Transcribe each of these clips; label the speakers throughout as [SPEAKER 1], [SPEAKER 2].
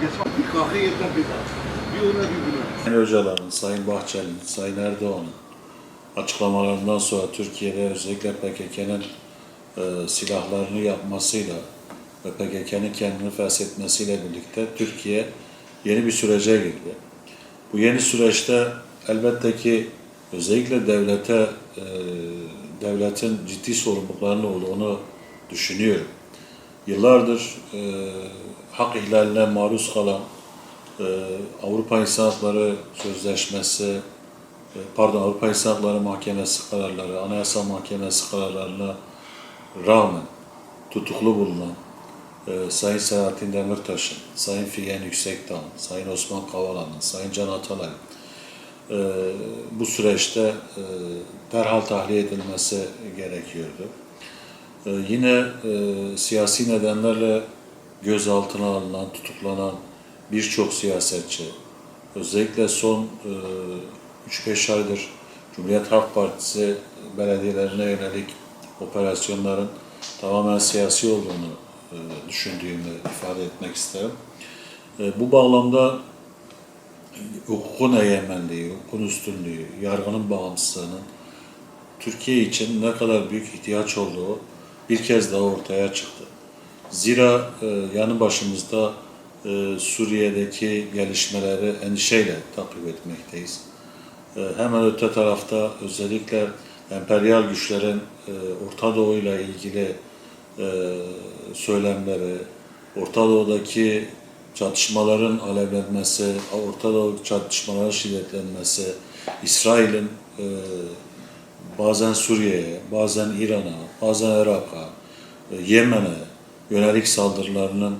[SPEAKER 1] geçme. Bir.
[SPEAKER 2] Sayın Öcalan'ın, Sayın Bahçeli'nin, Sayın Erdoğan'ın açıklamalarından sonra Türkiye'de özellikle PKK'nın e, silahlarını yapmasıyla ve PKK'nın kendini feshetmesiyle birlikte Türkiye yeni bir sürece girdi. Bu yeni süreçte elbette ki özellikle devlete, e, devletin ciddi sorumluluklarının olduğunu düşünüyorum. Yıllardır e, hak ihlaline maruz kalan e, Avrupa İnsan Hakları Sözleşmesi, e, pardon Avrupa İnsan Hakları Mahkemesi kararları, Anayasa Mahkemesi kararlarına rağmen tutuklu bulunan e, Sayın Selahattin Demirtaş'ın, Sayın Figen Yüksekdağ, Sayın Osman Kavala'nın, Sayın Can Atalay e, bu süreçte e, derhal tahliye edilmesi gerekiyordu. E, yine e, siyasi nedenlerle gözaltına alınan, tutuklanan birçok siyasetçi, özellikle son e, 3-5 aydır Cumhuriyet Halk Partisi belediyelerine yönelik operasyonların tamamen siyasi olduğunu e, düşündüğümü ifade etmek isterim. E, bu bağlamda hukukun egemenliği, hukukun üstünlüğü, yargının bağımsızlığının Türkiye için ne kadar büyük ihtiyaç olduğu bir kez daha ortaya çıktı. Zira e, yanı başımızda e, Suriye'deki gelişmeleri endişeyle takip etmekteyiz. E, hemen öte tarafta özellikle emperyal güçlerin e, Orta Doğu ile ilgili e, söylemleri, Orta Doğu'daki çatışmaların alevlenmesi, Orta Doğu çatışmaların şiddetlenmesi, İsrail'in e, bazen Suriye'ye, bazen İran'a, bazen Irak'a, e, Yemen'e yönelik saldırılarının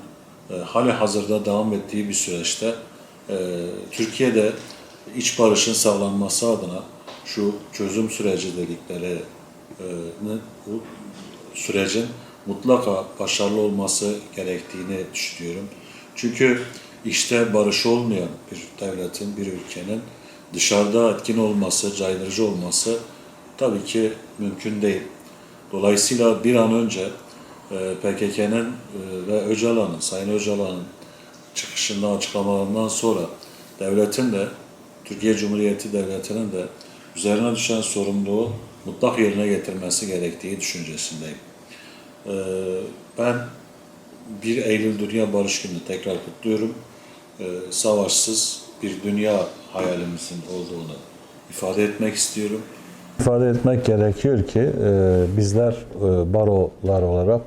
[SPEAKER 2] e, hali hazırda devam ettiği bir süreçte e, Türkiye'de iç barışın sağlanması adına şu çözüm süreci dedikleri bu sürecin mutlaka başarılı olması gerektiğini düşünüyorum. Çünkü işte barış olmayan bir devletin, bir ülkenin dışarıda etkin olması, caydırıcı olması tabii ki mümkün değil. Dolayısıyla bir an önce e, PKK'nın e, ve Öcalan'ın, Sayın Öcalan'ın çıkışından, açıklamalarından sonra devletin de, Türkiye Cumhuriyeti Devleti'nin de üzerine düşen sorumluluğu mutlak yerine getirmesi gerektiği düşüncesindeyim. E, Ben 1 Eylül Dünya Barış Günü tekrar kutluyorum. Savaşsız bir dünya hayalimizin olduğunu ifade etmek istiyorum.
[SPEAKER 3] İfade etmek gerekiyor ki e, bizler e, barolar olarak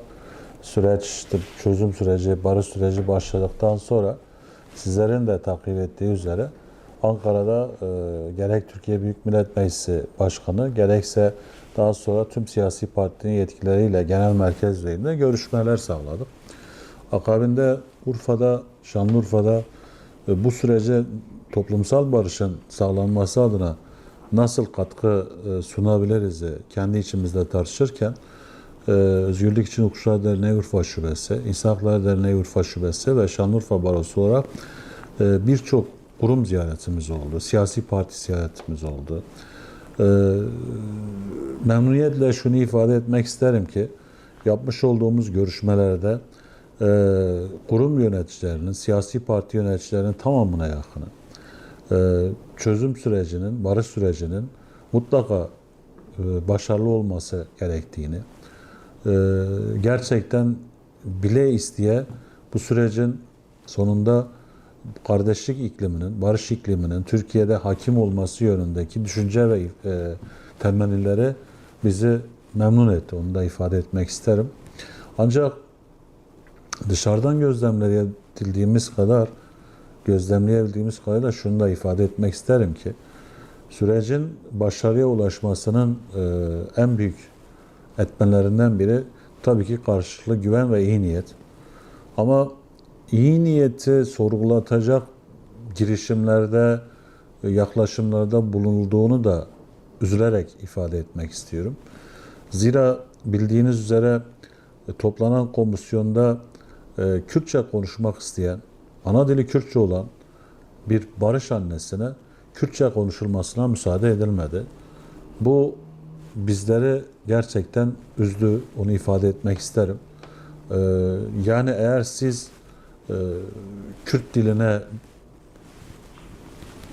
[SPEAKER 3] süreçtir, çözüm süreci, barış süreci başladıktan sonra sizlerin de takip ettiği üzere Ankara'da e, gerek Türkiye Büyük Millet Meclisi Başkanı gerekse daha sonra tüm siyasi partinin yetkilileriyle genel merkez düzeyinde görüşmeler sağladık. Akabinde Urfa'da, Şanlıurfa'da bu sürece toplumsal barışın sağlanması adına nasıl katkı e, sunabiliriz e, kendi içimizde tartışırken e, Özgürlük İçin Hukukçular Derneği Urfa Şubesi, İnsan Hakları Derneği Urfa Şubesi ve Şanlıurfa Barosu olarak birçok kurum ziyaretimiz oldu, siyasi parti ziyaretimiz oldu. Memnuniyetle şunu ifade etmek isterim ki yapmış olduğumuz görüşmelerde kurum yöneticilerinin, siyasi parti yöneticilerinin tamamına yakını çözüm sürecinin, barış sürecinin mutlaka e, başarılı olması gerektiğini, e, gerçekten bile isteye bu sürecin sonunda kardeşlik ikliminin, barış ikliminin Türkiye'de hakim olması yönündeki düşünce ve e, temennileri bizi memnun etti. Onu da ifade etmek isterim. Ancak dışarıdan gözlemleyebildiğimiz kadar gözlemleyebildiğimiz kadarıyla şunu da ifade etmek isterim ki sürecin başarıya ulaşmasının e, en büyük etmenlerinden biri tabii ki karşılıklı güven ve iyi niyet. Ama iyi niyeti sorgulatacak girişimlerde, e, yaklaşımlarda bulunulduğunu da üzülerek ifade etmek istiyorum. Zira bildiğiniz üzere e, toplanan komisyonda e, Kürtçe konuşmak isteyen, ana dili Kürtçe olan bir barış annesine Kürtçe konuşulmasına müsaade edilmedi. Bu bizleri gerçekten üzdü, onu ifade etmek isterim. Ee, yani eğer siz e,
[SPEAKER 2] Kürt diline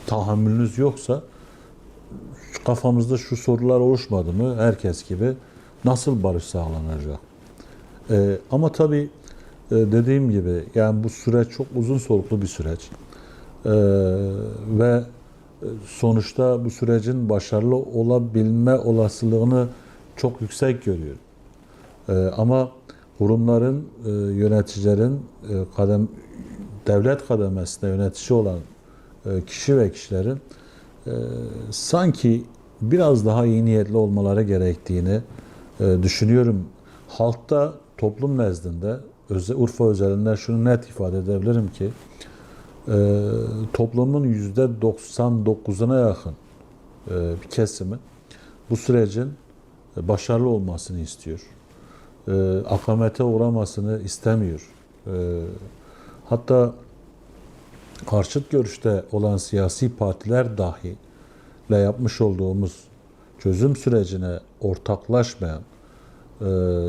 [SPEAKER 2] tahammülünüz yoksa kafamızda şu sorular oluşmadı mı herkes gibi nasıl barış sağlanacak? Ee, ama tabii dediğim gibi yani bu süreç çok uzun soluklu bir süreç. Ee, ve e, sonuçta bu sürecin başarılı olabilme olasılığını çok yüksek görüyorum. Ee, ama kurumların, e, yöneticilerin, e, kadem, devlet kademesinde yönetici olan e, kişi ve kişilerin e, sanki biraz daha iyi niyetli olmaları gerektiğini e, düşünüyorum. Halkta, toplum nezdinde, Urfa özelinde şunu net ifade edebilirim ki, e, toplumun yüzde 99'una yakın e, bir kesimi bu sürecin e, başarılı olmasını istiyor. E, akamete uğramasını istemiyor. E, hatta karşıt görüşte olan siyasi partiler dahi ile yapmış olduğumuz çözüm sürecine ortaklaşmayan e,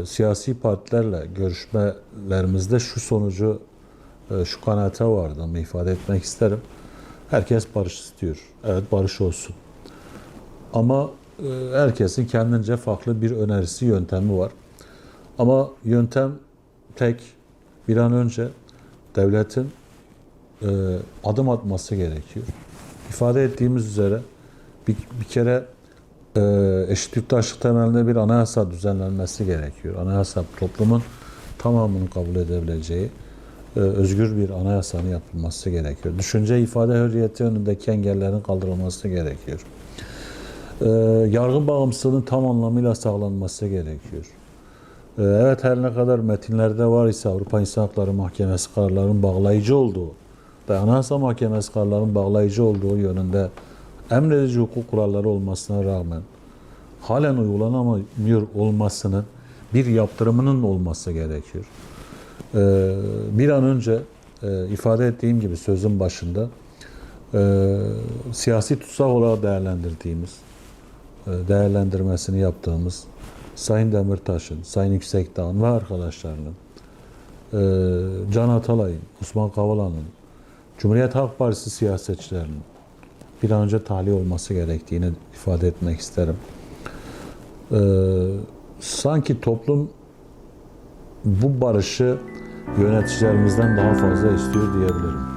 [SPEAKER 2] siyasi partilerle görüşmelerimizde şu sonucu e, şu kanaate vardığımı ifade etmek isterim. Herkes barış istiyor. Evet barış olsun. Ama e, herkesin kendince farklı bir önerisi, yöntemi var. Ama yöntem tek bir an önce devletin e, adım atması gerekiyor. İfade ettiğimiz üzere bir, bir kere eşit yurttaşlık temelinde bir anayasa düzenlenmesi gerekiyor. Anayasa toplumun tamamını kabul edebileceği e, özgür bir anayasanın yapılması gerekiyor. Düşünce ifade hürriyeti önündeki engellerin kaldırılması gerekiyor. E, yargı bağımsızlığının tam anlamıyla sağlanması gerekiyor. E, evet her ne kadar metinlerde var ise Avrupa İnsan Hakları Mahkemesi kararlarının bağlayıcı olduğu ve Anayasa Mahkemesi kararlarının bağlayıcı olduğu yönünde emredici hukuk kuralları olmasına rağmen halen uygulanamıyor olmasının bir yaptırımının olması gerekiyor. Ee, bir an önce e, ifade ettiğim gibi sözün başında e, siyasi tutsak olarak değerlendirdiğimiz, e, değerlendirmesini yaptığımız Sayın Demirtaş'ın, Sayın Yüksekdağ'ın ve arkadaşlarının, Can Atalay'ın, Osman Kavala'nın, Cumhuriyet Halk Partisi siyasetçilerinin bir an önce tahliye olması gerektiğini ifade etmek isterim. Ee, sanki toplum bu barışı yöneticilerimizden daha fazla istiyor diyebilirim.